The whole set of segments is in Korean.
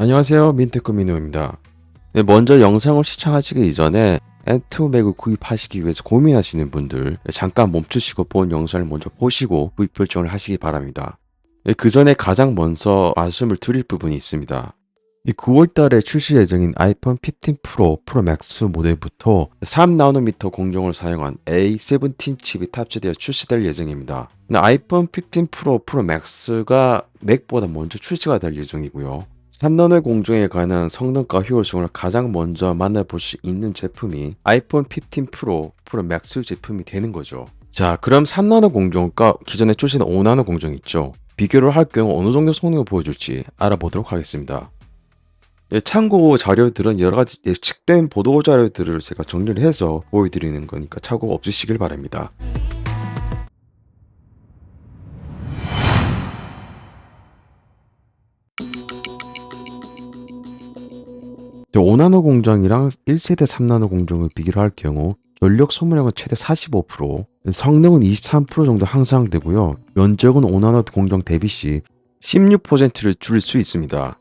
안녕하세요 민트코미노입니다 네, 먼저 영상을 시청하시기 이전에 M2 맥을 구입하시기 위해서 고민하시는 분들 잠깐 멈추시고 본 영상을 먼저 보시고 구입 결정을 하시기 바랍니다 네, 그 전에 가장 먼저 말씀을 드릴 부분이 있습니다 9월달에 출시 예정인 아이폰 15 프로, 프로 맥스 모델부터 3나노미터 공정을 사용한 A17 칩이 탑재되어 출시될 예정입니다. 근데 아이폰 15 프로, 프로 맥스가 맥보다 먼저 출시가 될 예정이고요. 3나노 공정에 관한 성능과 효율성을 가장 먼저 만나볼 수 있는 제품이 아이폰 15 프로, 프로 맥스 제품이 되는 거죠. 자, 그럼 3나노 공정과 기존에 출시된 5나노 공정 있죠? 비교를 할 경우 어느 정도 성능을 보여줄지 알아보도록 하겠습니다. 예, 참고 자료들은 여러 가지 예측된 보도 자료들을 제가 정리를 해서 보여드리는 거니까 참고 없으시길 바랍니다. 5나노 공정이랑 1세대 3나노 공정을 비교를 할 경우 전력 소모량은 최대 45%, 성능은 23% 정도 향상되고요. 면적은 5나노 공정 대비 시 16%를 줄일 수 있습니다.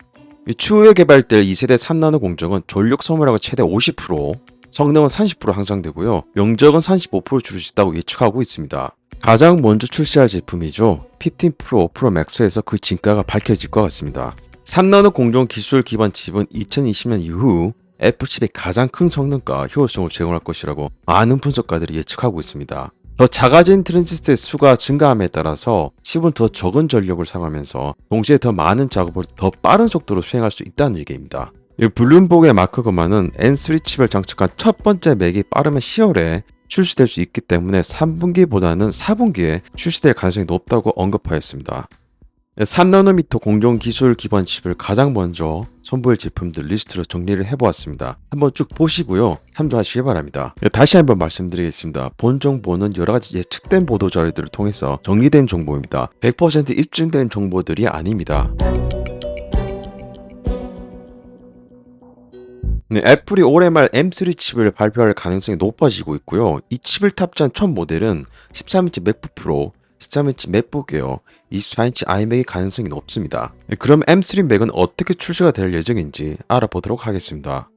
이 추후에 개발될 2세대 3나노 공정은 전력 소모량은 최대 50%, 성능은 30% 향상되고요. 명적은 35% 줄일 수 있다고 예측하고 있습니다. 가장 먼저 출시할 제품이죠. 15 프로, 프로 맥스에서 그 진가가 밝혀질 것 같습니다. 3나노 공정 기술 기반 칩은 2020년 이후 애플 칩의 가장 큰 성능과 효율성을 제공할 것이라고 많은 분석가들이 예측하고 있습니다. 더 작아진 트랜지스터의 수가 증가함에 따라서 칩은 더 적은 전력을 사용하면서 동시에 더 많은 작업을 더 빠른 속도로 수행할 수 있다는 얘기입니다. 이 블룸복의 마크 거만은 N3 칩을 장착한 첫 번째 맥이 빠르면 10월에 출시될 수 있기 때문에 3분기보다는 4분기에 출시될 가능성이 높다고 언급하였습니다. 3나노미터 공정 기술 기반 칩을 가장 먼저 선보일 제품들 리스트로 정리를 해보았습니다. 한번 쭉 보시고요. 참조하시기 바랍니다. 다시 한번 말씀드리겠습니다. 본 정보는 여러 가지 예측된 보도 자료들을 통해서 정리된 정보입니다. 100% 입증된 정보들이 아닙니다. 네, 애플이 올해 말 M3 칩을 발표할 가능성이 높아지고 있고요. 이 칩을 탑재한 첫 모델은 13인치 맥북 프로, 13인치 맥북이요. 24인치 아이맥의 가능성이 높습니다. 네, 그럼 M3 맥은 어떻게 출시가 될 예정인지 알아보도록 하겠습니다.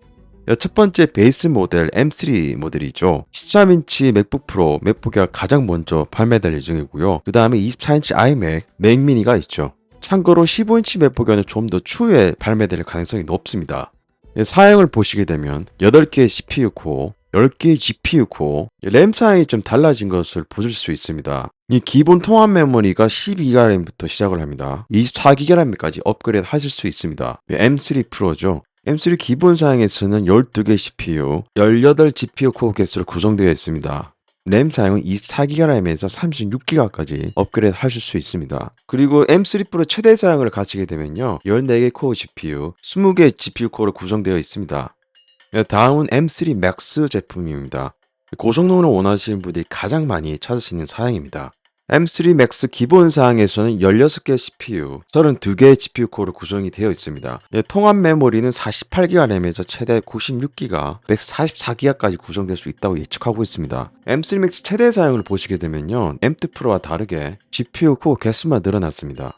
네, 첫 번째 베이스 모델 M3 모델이죠. 13인치 맥북 프로, 맥북이 가장 먼저 발매될 예정이고요. 그 다음에 24인치 아이맥, 맥미니가 있죠. 참고로 15인치 맥북에는 좀 더 추후에 발매될 가능성이 높습니다. 네, 사양을 보시게 되면 8개의 CPU 코어, 10개의 GPU 코어, 램 사양이 좀 달라진 것을 보실 수 있습니다. 이 기본 통합 메모리가 12GB부터 시작을 합니다. 24GB까지 업그레이드 하실 수 있습니다. M3 프로죠. M3 기본 사양에서는 12개 CPU, 18 GPU 코어 개수로 구성되어 있습니다. 램 사용은 24GB에서 36GB까지 업그레이드 하실 수 있습니다. 그리고 M3 프로 최대 사양을 가지게 되면요. 14개 코어 GPU, 20개 GPU 코어로 구성되어 있습니다. 다음은 M3 맥스 제품입니다. 고성능을 원하시는 분들이 가장 많이 찾으시는 사양입니다. M3 맥스 기본 사양에서는 16개 CPU, 32개의 GPU 코어로 구성이 되어 있습니다. 예, 통합 메모리는 48기가 램에서 최대 96기가, 144기가까지 구성될 수 있다고 예측하고 있습니다. M3 맥스 최대 사양을 보시게 되면요. M2 프로와 다르게 GPU 코어 개수만 늘어났습니다.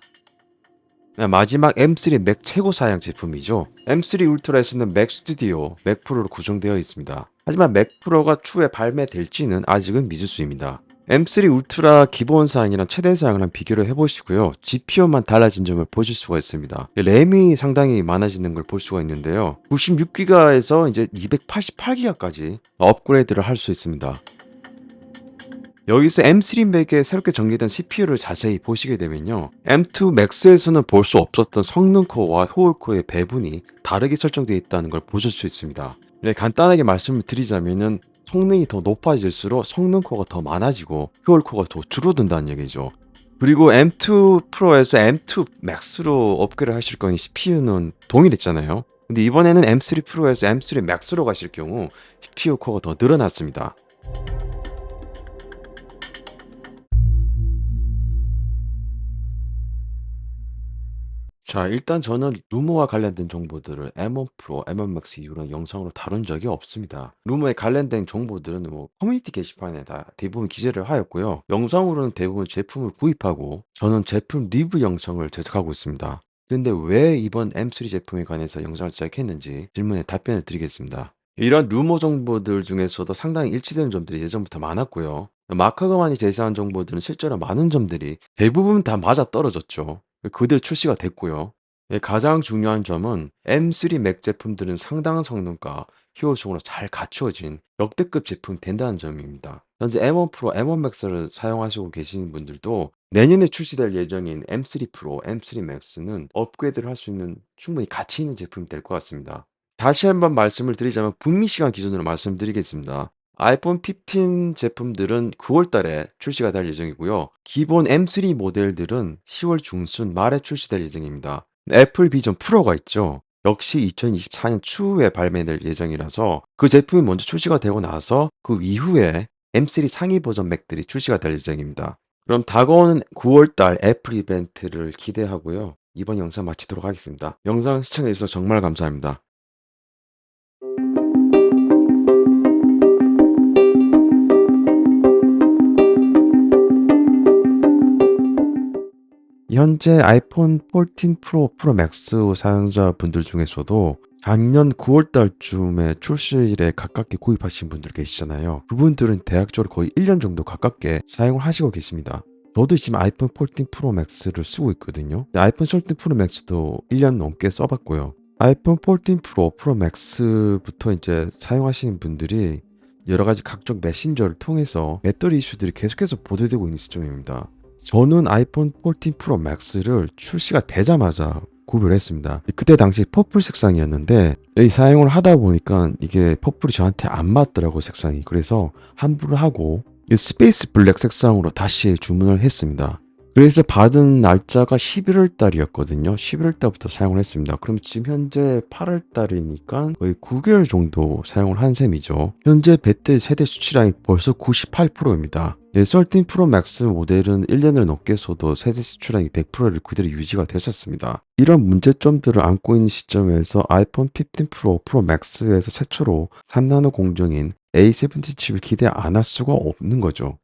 네, 마지막 M3 맥 최고 사양 제품이죠. M3 울트라에서는 맥 스튜디오, 맥 프로로 구성되어 있습니다. 하지만 맥 프로가 추후에 발매될지는 아직은 미지수입니다. M3 울트라 기본 사양이랑 최대 사양이랑 비교를 해보시고요. GPU만 달라진 점을 보실 수가 있습니다. 램이 상당히 많아지는 걸 볼 수가 있는데요. 96기가에서 이제 288기가까지 업그레이드를 할 수 있습니다. 여기서 M3 맥에 새롭게 정리된 CPU를 자세히 보시게 되면요. M2 맥스에서는 볼 수 없었던 성능 코어와 효율 코어의 배분이 다르게 설정되어 있다는 걸 보실 수 있습니다. 네, 간단하게 말씀을 드리자면은 성능이 더 높아질수록 성능 코어가 더 많아지고 효율 코어가 더 줄어든다는 얘기죠. 그리고 M2 프로에서 M2 맥스로 업그레이드 하실 거니 CPU는 동일했잖아요. 근데 이번에는 M3 프로에서 M3 맥스로 가실 경우 CPU 코어가 더 늘어났습니다. 자, 일단 저는 루머와 관련된 정보들을 M1 프로, M1 맥스 이후로 영상으로 다룬 적이 없습니다. 루머에 관련된 정보들은 뭐 커뮤니티 게시판에 다 대부분 기재를 하였고요. 영상으로는 대부분 제품을 구입하고 저는 제품 리뷰 영상을 제작하고 있습니다. 그런데 왜 이번 M3 제품에 관해서 영상을 제작했는지 질문에 답변을 드리겠습니다. 이런 루머 정보들 중에서도 상당히 일치되는 점들이 예전부터 많았고요. 마커그만이 제시한 정보들은 실제로 많은 점들이 대부분 다 맞아 떨어졌죠. 그대로 출시가 됐고요. 예, 가장 중요한 점은 M3 맥 제품들은 상당한 성능과 효율성으로 잘 갖추어진 역대급 제품이 된다는 점입니다. 현재 M1 프로, M1 맥스를 사용하시고 계시는 분들도 내년에 출시될 예정인 M3 프로, M3 맥스는 업그레이드를 할 수 있는 충분히 가치 있는 제품이 될 것 같습니다. 다시 한번 말씀을 드리자면 북미 시간 기준으로 말씀드리겠습니다. 아이폰 15 제품들은 9월 달에 출시가 될 예정이고요. 기본 M3 모델들은 10월 중순 말에 출시될 예정입니다. 애플 비전 프로가 있죠. 역시 2024년 추후에 발매될 예정이라서 그 제품이 먼저 출시가 되고 나서 그 이후에 M3 상위 버전 맥들이 출시가 될 예정입니다. 그럼 다가오는 9월 달 애플 이벤트를 기대하고요. 이번 영상 마치도록 하겠습니다. 영상 시청해주셔서 정말 감사합니다. 현재 아이폰 14 프로, 프로 맥스 사용자분들 중에서도 작년 9월 달쯤에 출시일에 가깝게 구입하신 분들 계시잖아요. 그분들은 대략적으로 거의 1년 정도 가깝게 사용을 하시고 계십니다. 저도 지금 아이폰 14 프로 맥스를 쓰고 있거든요. 아이폰 13 프로 맥스도 1년 넘게 써봤고요. 아이폰 14 프로, 프로 맥스부터 이제 사용하시는 분들이 여러 가지 각종 메신저를 통해서 배터리 이슈들이 계속해서 보도되고 있는 시점입니다. 저는 아이폰 14 프로 맥스를 출시가 되자마자 구입을 했습니다. 그때 당시 퍼플 색상이었는데 이 사용을 하다 보니까 이게 퍼플이 저한테 안 맞더라고 색상이. 그래서 환불을 하고 이 스페이스 블랙 색상으로 다시 주문을 했습니다. 그래서 받은 날짜가 11월 달이었거든요. 11월 달부터 사용을 했습니다. 그럼 지금 현재 8월 달이니까 거의 9개월 정도 사용을 한 셈이죠. 현재 배터리 세대 수치량이 벌써 98%입니다. 네, 13 프로 맥스 모델은 1년을 넘게 써도 세대 수출량이 100%를 그대로 유지가 됐었습니다. 이런 문제점들을 안고 있는 시점에서 아이폰 15 프로, 프로 맥스에서 최초로 3나노 공정인 A70 칩을 기대 안 할 수가 없는 거죠.